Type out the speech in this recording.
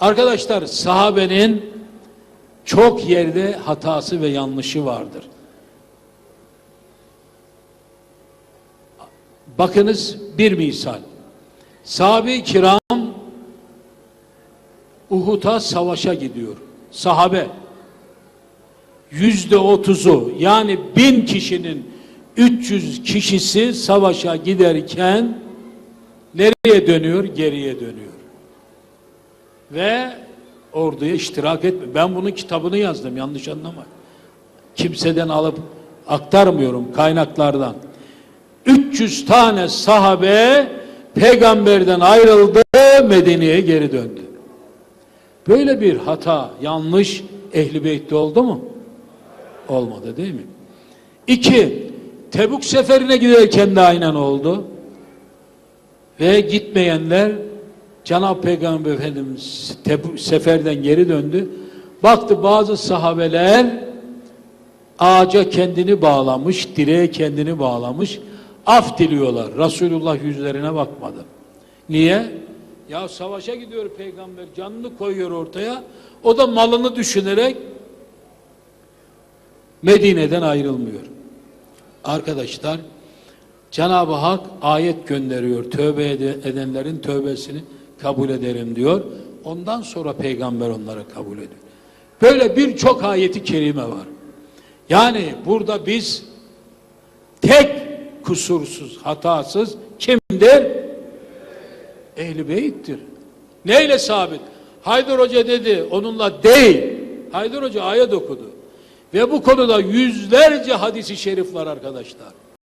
Arkadaşlar sahabenin çok yerde hatası ve yanlışı vardır. Bakınız bir misal. Sahabe-i kiram Uhud'a savaşa gidiyor. Sahabe yüzde otuzu yani bin kişinin 300 kişisi savaşa giderken nereye dönüyor? Geriye dönüyor. Ve orduya iştirak etme. Ben bunun kitabını yazdım yanlış anlama. Kimseden alıp aktarmıyorum kaynaklardan. 300 tane sahabe peygamberden ayrıldı Medine'ye geri döndü. Böyle bir hata, yanlış ehli beytte oldu mu? Olmadı değil mi? İki, Tebuk seferine giderken de aynen oldu. Ve gitmeyenler Cenab-ı Peygamber Efendimiz seferden geri döndü. Baktı bazı sahabeler ağaca kendini bağlamış, direğe kendini bağlamış. Af diliyorlar. Resulullah yüzlerine bakmadı. Niye? Ya savaşa gidiyor peygamber canını koyuyor ortaya. O da malını düşünerek Medine'den ayrılmıyor. Arkadaşlar Cenab-ı Hak ayet gönderiyor. Tövbe ede- edenlerin tövbesini kabul ederim diyor. Ondan sonra peygamber onları kabul ediyor. Böyle birçok ayeti kerime var. Yani burada biz tek kusursuz, hatasız kimdir? Ehli beyittir. Neyle sabit? Haydar Hoca dedi onunla değil. Haydar Hoca ayet okudu. Ve bu konuda yüzlerce hadisi şerif var arkadaşlar.